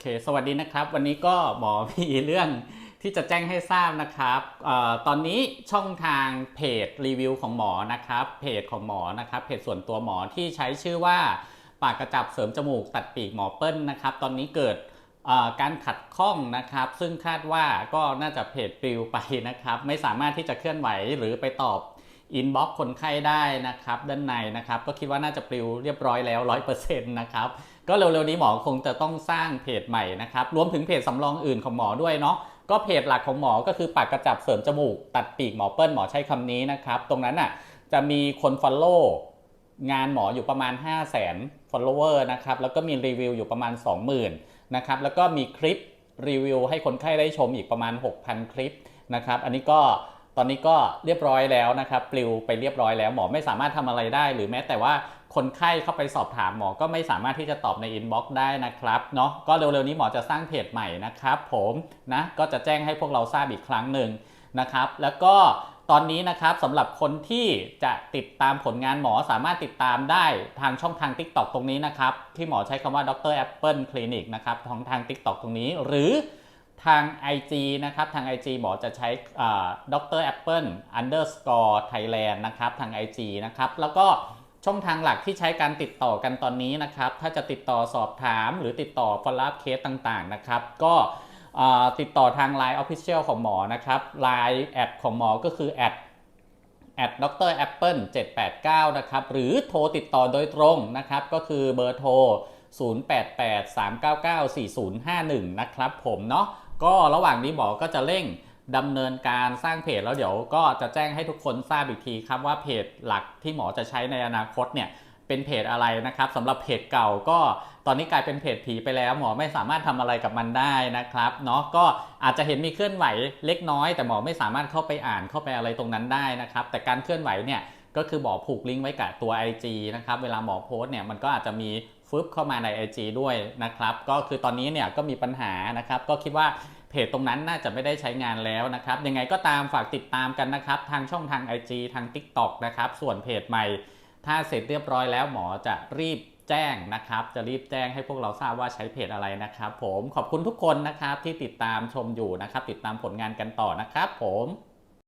เคสวัสดีนะครับ วันนี้ก็หมอมีเรื่องที่จะแจ้งให้ทราบนะครับออตอนนี้ช่องทางเพจรีวิวของหมอนะครับ เพจของหมอนะครับ เพจส่วนตัวหมอที่ใช้ชื่อว่าปากกระจับเสริมจมูกตัดปีกหมอเปิ้ลนะครับ ตอนนี้เกิดการขัดข้องนะครับ ซึ่งคาดว่าก็น่าจะเพจปลิวไปนะครับ ไม่สามารถที่จะเคลื่อนไหวหรือไปตอบ อินบ็อกคนไข้ได้นะครับด้านในนะครับก็คิดว่าน่าจะปลิวเรียบร้อยแล้ว 100%นะครับก็เร็วๆนี้หมอคงจะต้องสร้างเพจใหม่นะครับรวมถึงเพจสำรองอื่นของหมอด้วยเนาะก็เพจหลักของหมอก็คือปากกระจับเสริมจมูก ตัดปีกหมอเปิ้ลหมอใช้คำนี้นะครับตรงนั้นอะจะมีคนฟอลโล่งานหมออยู่ประมาณ 5 0 0 0 0 0 follower นะครับแล้วก็มีรีวิวอยู่ประมาณ 20,000นะครับแล้วก็มีคลิปรีวิวให้คนไข้ได้ชมอีกประมาณ 6,000 คลิปนะครับอันนี้ก็ ตอนนี้ก็เรียบร้อยแล้วนะครับปลิวไปเรียบร้อยแล้วหมอไม่สามารถทำอะไรได้ หรือแม้แต่ว่าคนไข้เข้าไปสอบถามหมอก็ไม่สามารถที่จะตอบในอินบ็อกซ์ได้นะครับเนาะก็เร็วๆนี้หมอจะสร้างเพจใหม่นะครับผมนะก็จะแจ้งให้พวกเราทราบอีกครั้งหนึ่งนะครับแล้วก็ตอนนี้นะครับสำหรับคนที่จะติดตามผลงานหมอสามารถติดตามได้ทางช่องทาง TikTok ตรงนี้นะครับ ที่หมอใช้คำว่าดรแอปเปิลคลินิกนะครับทางทาง TikTok ตรงนี้ หรือ ทาง IG นะครับ ทาง IG หมอจะใช้ดรแอปเปิล underscore Thailand นะครับ ทาง IG นะครับ แล้วก็ช่องทางหลักที่ใช้การติดต่อกันตอนนี้นะครับ ถ้าจะติดต่อสอบถามหรือติดต่อ follow up case ต่างๆ นะครับ ก็ติดต่อทาง Line Official ของหมอนะครับ Line แอดของหมอก็คือแอดแอดดรแอปเปิล789 นะครับ หรือโทรติดต่อโดยตรงนะครับ ก็คือเบอร์โทร 0883994051 นะครับผมเนาะ ก็ระหว่างนี้หมอก็จะเร่งดำเนินการสร้างเพจแล้วเดี๋ยวก็จะแจ้งให้ทุกคนทราบอีกทีครับว่าเพจหลักที่หมอจะใช้ในอนาคตเนี่ยเป็นเพจอะไรนะครับสำหรับเพจเก่าก็ตอนนี้กลายเป็นเพจผีไปแล้ว หมอไม่สามารถทำอะไรกับมันได้นะครับเนาะก็อาจจะเห็นมีเคลื่อนไหวเล็กน้อย แต่หมอไม่สามารถเข้าไปอ่านเข้าไปอะไรตรงนั้นได้นะครับแต่การเคลื่อนไหวเนี่ยก็คือหมอผูกลิงก์ไว้กับตัว IG นะครับเวลาหมอโพสต์เนี่ยมันก็อาจจะมี ฟึบเข้ามาใน IG ด้วยนะครับ ก็คือตอนนี้เนี่ยก็มีปัญหานะครับ ก็คิดว่าเพจตรงนั้นน่าจะไม่ได้ใช้งานแล้วนะครับ ยังไงก็ตามฝากติดตามกันนะครับ ทางช่องทาง IG ทาง TikTok นะครับ ส่วนเพจใหม่ ถ้าเสร็จเรียบร้อยแล้วหมอจะรีบแจ้งนะครับ จะรีบแจ้งให้พวกเราทราบว่าใช้เพจอะไรนะครับ ผมขอบคุณทุกคนนะครับที่ติดตามชมอยู่นะครับ ติดตามผลงานกันต่อนะครับ ผม